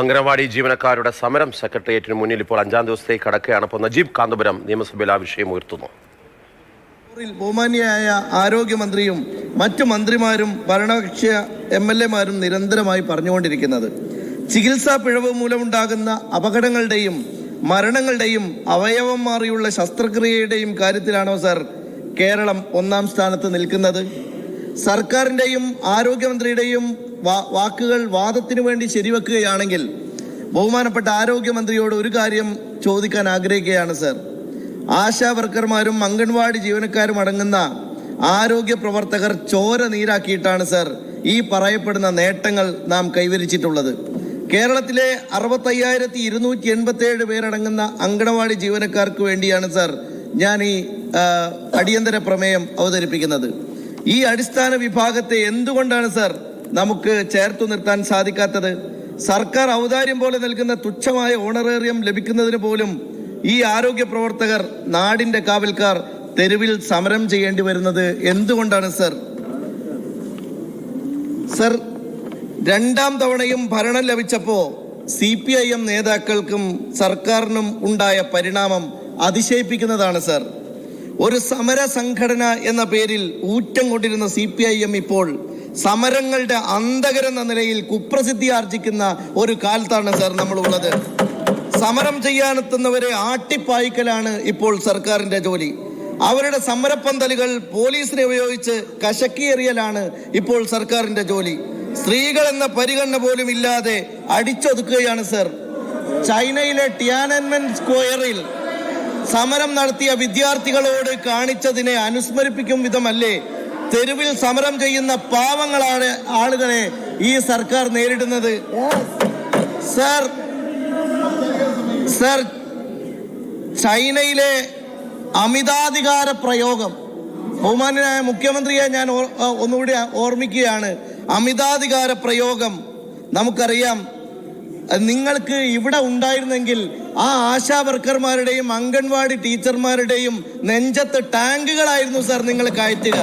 അംഗനവാടി ജീവനക്കാരുടെ സമരം സെക്രട്ടേറിയറ്റിന് മുന്നിൽ ഇപ്പോൾ അഞ്ചാം ദിവസത്തേക്ക് കടക്കുകയാണ്. അപ്പോൾ നജീബ് കാന്തപുരം നിയമസഭയിൽ ആ വിഷയം ഉയർത്തുന്നു. ബഹുമാന്യായ ആരോഗ്യമന്ത്രിയും മറ്റു മന്ത്രിമാരും ഭരണകക്ഷി എം എൽ എമാരും നിരന്തരമായി പറഞ്ഞുകൊണ്ടിരിക്കുന്നത്. ചികിത്സാ പിഴവ് മൂലമുണ്ടാകുന്ന അപകടങ്ങളുടെയും മരണങ്ങളുടെയും അവയവം മാറിയുള്ള ശസ്ത്രക്രിയയുടെയും കാര്യത്തിലാണോ സർ കേരളം ഒന്നാം സ്ഥാനത്ത് നിൽക്കുന്നത്? സർക്കാരിന്റെയും ആരോഗ്യമന്ത്രിയുടെയും വാക്കുകൾ വാദത്തിനു വേണ്ടി ശരിവെക്കുകയാണെങ്കിൽ ബഹുമാനപ്പെട്ട ആരോഗ്യമന്ത്രിയോട് ഒരു കാര്യം ചോദിക്കാൻ ആഗ്രഹിക്കുകയാണ് സർ. ആശാ വർക്കർമാരും അംഗൻവാടി ജീവനക്കാരും അടങ്ങുന്ന ആരോഗ്യ പ്രവർത്തകർ ചോര നീരാക്കിയിട്ടാണ് സർ ഈ പറയപ്പെടുന്ന നേട്ടങ്ങൾ നാം കൈവരിച്ചിട്ടുള്ളത്. കേരളത്തിലെ അറുപത്തയ്യായിരത്തി ഇരുന്നൂറ്റി എൺപത്തി ഏഴ് പേരടങ്ങുന്ന അങ്കണവാടി ജീവനക്കാർക്ക് വേണ്ടിയാണ് സർ ഞാൻ ഈ അടിയന്തര പ്രമേയം അവതരിപ്പിക്കുന്നത്. ഈ അടിസ്ഥാന വിഭാഗത്തെ എന്തുകൊണ്ടാണ് സർ നമുക്ക് ചേർത്തു നിർത്താൻ സാധിക്കാത്തത്? സർക്കാർ ഔദാര്യം പോലെ നൽകുന്ന തുച്ഛമായ ഓണറേറിയം ലഭിക്കുന്നതിന് പോലും ഈ ആരോഗ്യ പ്രവർത്തകർ നാടിന്റെ കാവൽക്കാർ തെരുവിൽ സമരം ചെയ്യേണ്ടി വരുന്നത് എന്തുകൊണ്ടാണ് സർ? സർ രണ്ടാം തവണയും ഭരണം ലഭിച്ചപ്പോ സി പി ഐ എം നേതാക്കൾക്കും സർക്കാരിനും ഉണ്ടായ പരിണാമം അതിശയിപ്പിക്കുന്നതാണ് സർ. ഒരു സമര സംഘടന എന്ന പേരിൽ ഊറ്റം കൊണ്ടിരുന്ന സി പി ഐ എം ഇപ്പോൾ സമരങ്ങളുടെ അന്തകരെന്ന നിലയിൽ കുപ്രസിദ്ധി ആർജിക്കുന്ന ഒരു കാലത്താണ് സർ നമ്മളുള്ളത്. സമരം ചെയ്യാനെത്തുന്നവരെ ആട്ടിപ്പായ്ക്കലാണ് ഇപ്പോൾ സർക്കാരിന്റെ ജോലി. അവരുടെ സമരപ്പന്തലുകൾ പോലീസിനെ ഉപയോഗിച്ച് കശക്കിയെറിയലാണ് ഇപ്പോൾ സർക്കാരിന്റെ ജോലി. സ്ത്രീകൾ എന്ന പരിഗണന പോലും ഇല്ലാതെ അടിച്ചൊതുക്കുകയാണ് സർ. ചൈനയിലെ ടിയാനൻമെൻ സ്ക്വയറിൽ സമരം നടത്തിയ വിദ്യാർത്ഥികളോട് കാണിച്ചതിനെ അനുസ്മരിപ്പിക്കും വിധമല്ലേ? തെരുവിൽ സമരം ചെയ്യുന്ന പാവങ്ങളാണ് ആളുകളെ ഈ സർക്കാർ നേരിടുന്നത്. സർ സർ ചൈനയിലെ അമിതാധികാര പ്രയോഗം. ബഹുമാനായ മുഖ്യമന്ത്രിയെ ഞാൻ ഒന്നുകൂടി ഓർമ്മിക്കുകയാണ്. അമിതാധികാര പ്രയോഗം നമുക്കറിയാം. നിങ്ങൾക്ക് ഇവിടെ ഉണ്ടായിരുന്നെങ്കിൽ ആ ആശാ വർക്കർമാരുടെയും അംഗൻവാടി ടീച്ചർമാരുടെയും നെഞ്ചത്ത് ടാങ്കുകളായിരുന്നു സാർ നിങ്ങൾ കയറ്റുക.